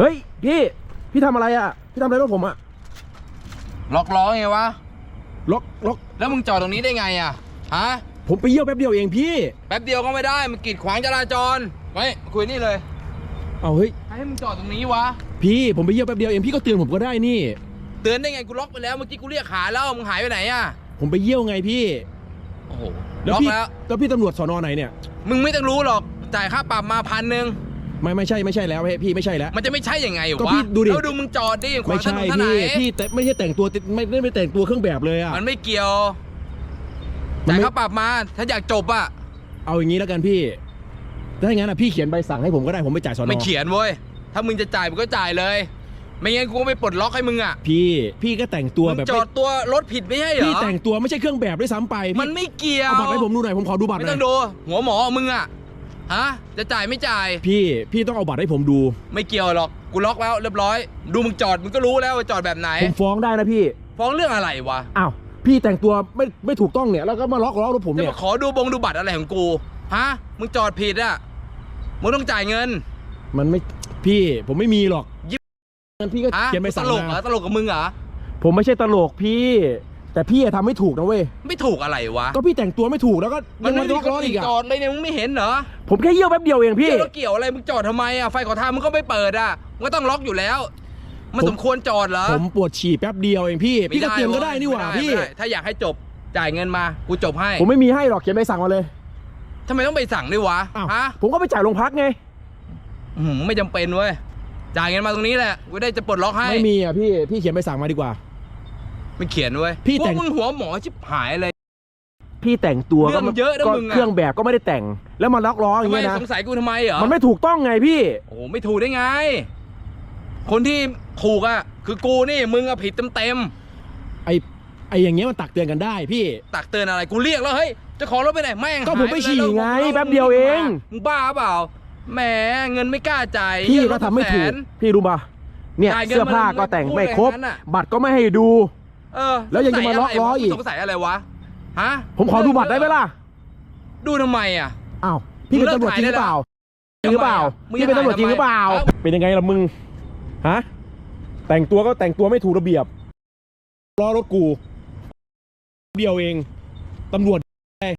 เฮ้ยพี่ พี่ทำอะไรอะ พี่ทำอะไรรถผมอะ ล็อกล้อไงวะ ล็อกล็อกแล้วมึงจอดตรงนี้ได้ไงอะ ฮะ ผมไปเยี่ยวแป๊บเดียวเองพี่ แป๊บเดียวก็ไม่ได้ มันกีดขวางจราจรไว้มาคุยนี่เลย เอาเฮ้ยใครให้มึงจอดตรงนี้วะ พี่ผมไปเยี่ยวแป๊บเดียวเองพี่ก็เตือนผมก็ได้นี่ เตือนได้ไงกูล็อกไปแล้ว เมื่อกี้กูเรียกหาแล้ว มึงหายไปไหนอะ ผมไปเยี่ยวไงพี่ โอ้โหแล้วล็อกพี่แล้ว แล้วพี่ตำรวจสอนอไหนเนี่ย มึงไม่ต้องรู้หรอก จ่ายค่าปรับมาพันหนึ่ง ไม่ไม่ใช่ไม่ใช่แล้วพี่ไม่ใช่แล้ว มันจะไม่ใช่ยังไงก็วะพี่ดูดิ แล้วดูมึงจอดดิขวาไม่งถใช่นนท่าไหนพี่พี่แต่ไม่ใช่แต่งตัวไม่ไม่ไม่แต่งตัวเครื่องแบบเลยอะมันไม่เกี่ยวมันจ่ายไม่ค่าปรับมา ถ้าอยากจบอะ เอาอย่างนี้แล้วกันพี่ถ้าอย่างนั้นอะพี่เขียนใบสั่งให้ผมก็ได้ผมไปจ่ายสอนอไม่เขียนเว้ย ถ้ามึงจะจ่ายมึงก็จ่ายเลย ไม่งั้นกูก็ไม่ปลดล็อกให้มึงอะพี่พี่ก็แต่งตัวมึงแบบจอดตัวรถผิดไม่ใช่เหรอ พี่แต่งตัวไม่ใช่เครื่องแบบด้วยซ้ำไปพี่มันไม่เกี่ยว เอาบัตรให้ผมดูหน่อยผมขอดูบัตรไม่หน่ต้ออยงดูหัวหมอมึงอะ ฮะ จะจ่ายไม่จ่าย พี่พี่ต้องเอาบัตรให้ผมดู ไม่เกี่ยวหรอก กูล็อกแล้วเรียบร้อย ดูมึงจอดมึงก็รู้แล้วว่าจอดแบบไหน ผมฟ้องได้นะพี่ฟ้องเรื่องอะไรวะ อ้าวพี่แต่งตัวไม่ไม่ถูกต้องเนี่ยแล้วก็มาล็อกล้อรถผมจะเนี่ย มาขอดูบงดูบัตรอะไรของกู ฮะ มึงจอดผิดอะ มึงต้องจ่ายเงิน มันไม่พี่ผมไม่มีหรอกยิบ งั้นพี่ก็ฮะเขียนใบตสั่งลกเหรอมาตลกกับมึงเหรอ ผมไม่ใช่ตลกพี่ แต่พี่อะทำไม่ถูกนะเว้ย ไม่ถูกอะไรวะก็พี่แต่งตัวไม่ถูกแล้วก็มัยังไม่มาได้ล็อกล้ออีกอะจอดเลยเนี่ยมึงไม่เห็นเหรอผมแค่เยี่ยวแป๊บเดียวเองพี่เกี่ยวแล้วเกี่ยวอะไรมึงจอดทำไมอะไฟขอทางมึงก็ไม่เปิดอะมึงก็ต้องล็อกอยู่แล้ว มันผม สมควรจอดเหรอผมปวดฉี่แป๊บเดียวเองพี่ พี่ก็เตือนก็ได้นี่หว่าไม่พี่ ไม่ได้ถ้าอยากให้จบจ่ายเงินมากูจบให้ผมไม่มีให้หรอกเขียนใบสั่งมาเลยทำไมต้องไปสั่งด้วยวะอ้าวฮะผมก็ไปจ่ายโรงพักไง อื้อหือไม่จำเป็นเว้ยจ่ายเงินมาตรงนี้แหละกูได้จะปลดล็อกให้ไม่มีอะพี่ พี่เขียนใบสั่งมาดีกว่า ไม่เขียนเว้ยพี่พวแต่กงมึงหัวหมอชิบหายเลย พี่แต่งตัวเรื่องก็เยอะนะก็มึงอะ เครื่องแบบก็ไม่ได้แต่ง แล้วมาล็อกล้ออทำย่างไมเงี้ยนะสงสัยกูทำไมเหรอมันไม่ถูกต้องไงพี่ โอ้โหไม่ถูกได้ไง คนที่ถูกอะ คือกูนี่มึงอะผิดเต็มไอไออย่างเงี้ยมันตักเตือนกันได้พี่ ๆตักเตือนอะไรกูเรียกแล้วเฮ้ยเจะของรถไปไหนแม่งก็ผมไปหายฉี่แล้วไงล้วแป๊บเดียวเอง มึงบ้าเปล่าแหมเงินไม่กล้าจ่ายพี่เหี้ยก็ทำไม่ถูกรถแสน พี่รู้ป่ะเนี่ยจ่ายเงินเสื้อผ้ามาก็แต่งพูดไม่ครบอย่างนั้นอะบัตรก็ไม่ให้ดู เออแล้วยังจะมาล็อกล้ออีก สงสัยอะไรวะฮะผมขอดูบัตรได้ไหมล่ะ ดูทำไมอะอ้าวพี่เป็นตำรวจจริงหรือเปล่าจริงหรือเปล่ามึงพี่เป็นตำรวจจริงหรือเปล่าทำไมเป็นยังไงล่ะมึงฮะแต่งตัวก็แต่งตัวไม่ถูกระเบียบล้อรถกู เดียวเองตำรวจ